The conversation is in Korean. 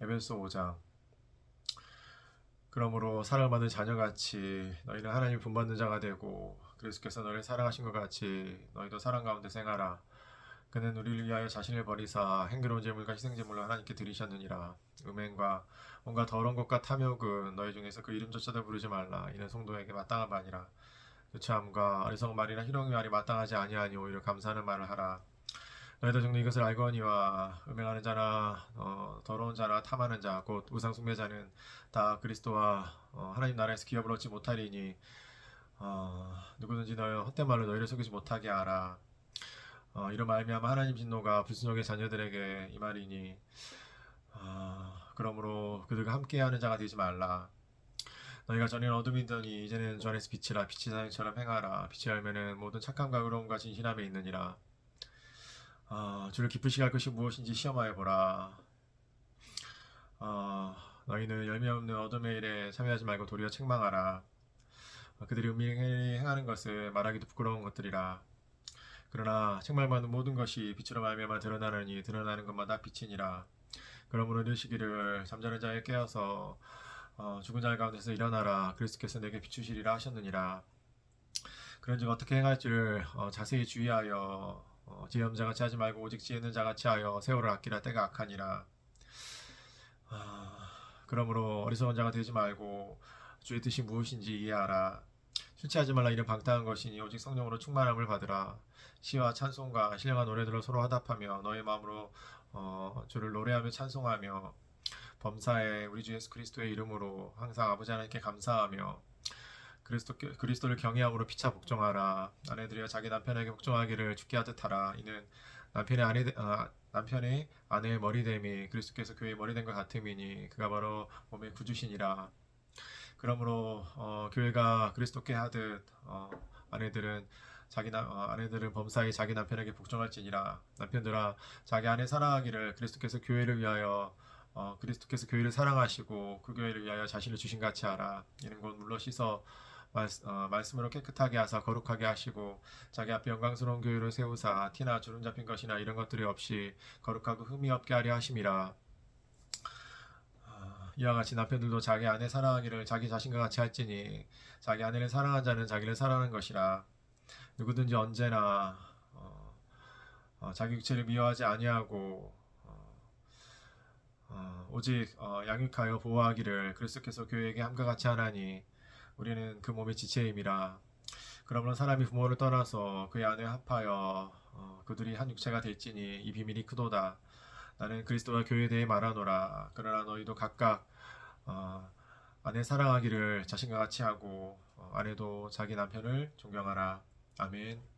에베소 5장. 그러므로 사랑받는 자녀같이 너희는 하나님 분받는 자가 되고 그리스도께서 너희를 사랑하신 것 같이 너희도 사랑 가운데 생하라 그는 우리를 위하여 자신을 버리사 행그러운 제물과 희생 제물로 하나님께 드리셨느니라. 음행과 온갖 더러운 것과 탐욕은 너희 중에서 그 이름조차도 부르지 말라. 이는 성도에게 마땅한 말이라. 유치함과 어리석은 말이나 희롱의 말이 마땅하지 아니하니 오히려 감사하는 말을 하라 너희도 정리 이것을 알거니와 음행하는 자나 어, 더러운 자나 탐하는 자 곧 우상 숭배자는 다 그리스도와 어, 하나님 나라에서 기업을 얻지 못하리니 어, 누구든지 너희 헛된 말로 너희를 속이지 못하게 하라. 어, 이런 말미암아 하나님 진노가 불순종의 자녀들에게 이 말이니 어, 그러므로 그들과 함께하는 자가 되지 말라. 너희가 전에는 어둠이더니 이제는 주 안에서 빛이라 빛이 사냥처럼 행하라. 빛이 열매는 모든 착함과 의로움과 진실함에 있느니라 아, 주를 기쁘시게 할 것이 무엇인지 시험하여 보라. 아, 너희는 열매 없는 어둠의 일에 참여하지 말고 도리어 책망하라. 아, 그들이 음행히 행하는 것을 말하기도 부끄러운 것들이라. 그러나 책망받는 모든 것이 빛으로 말미암아 드러나느니 드러나는 것마다 빛이니라. 그러므로 이르시기를 잠자는 자에 깨어서 어, 죽은 자 가운데서 일어나라. 그리스도께서 내게 비추시리라 하셨느니라. 그런즉 어떻게 행할지를 어, 자세히 주의하여 어, 지혜자같이 하지 말고 오직 지혜 있는 자같이 하여 세월을 아끼라 때가 악하니라. 아, 그러므로 어리석은 자가 되지 말고 주의 뜻이 무엇인지 이해하라. 술 취하지 말라 이는 방탕한 것이니 오직 성령으로 충만함을 받으라. 시와 찬송과 신령한 노래들로 서로 화답하며 너의 마음으로 어, 주를 노래하며 찬송하며 범사에 우리 주 예수 그리스도의 이름으로 항상 아버지 하나님께 감사하며 그리스도 그리스도를 경외함으로 피차 복종하라. 아내들이여 자기 남편에게 복종하기를 죽게 하듯 하라. 이는 남편의 아내 아, 남편의 아내의 머리됨이 그리스도께서 교회의 머리된 것 같음이니 그가 바로 몸의 구주시니라. 그러므로 어, 교회가 그리스도께 하듯 어, 아내들은 자기 남 어, 아내들은 범사에 자기 남편에게 복종할지니라. 남편들아 자기 아내 사랑하기를 그리스도께서 교회를 위하여 어, 그리스도께서 교회를 사랑하시고 그 교회를 위하여 자신을 주신 같이 하라. 이는 곧 물러 씻어 말, 어, 말씀으로 깨끗하게 하사 거룩하게 하시고 자기 앞에 영광스러운 교회를 세우사 티나 주름 잡힌 것이나 이런 것들이 없이 거룩하고 흠이 없게 하려 하심이라. 아, 이와 같이 남편들도 자기 아내 사랑하기를 자기 자신과 같이 할지니 자기 아내를 사랑한 자는 자기를 사랑하는 것이라. 누구든지 언제나 어, 어, 자기 육체를 미워하지 아니하고 어, 어, 오직 어, 양육하여 보호하기를 그리스도께서 교회에게 함과 같이 하나니 우리는 그 몸의 지체임이라. 그러므로 사람이 부모를 떠나서 그의 아내와 합하여 어, 그들이 한 육체가 될지니 이 비밀이 크도다. 나는 그리스도와 교회에 대해 말하노라. 그러나 너희도 각각 어, 아내 사랑하기를 자신과 같이 하고 어, 아내도 자기 남편을 존경하라. 아멘.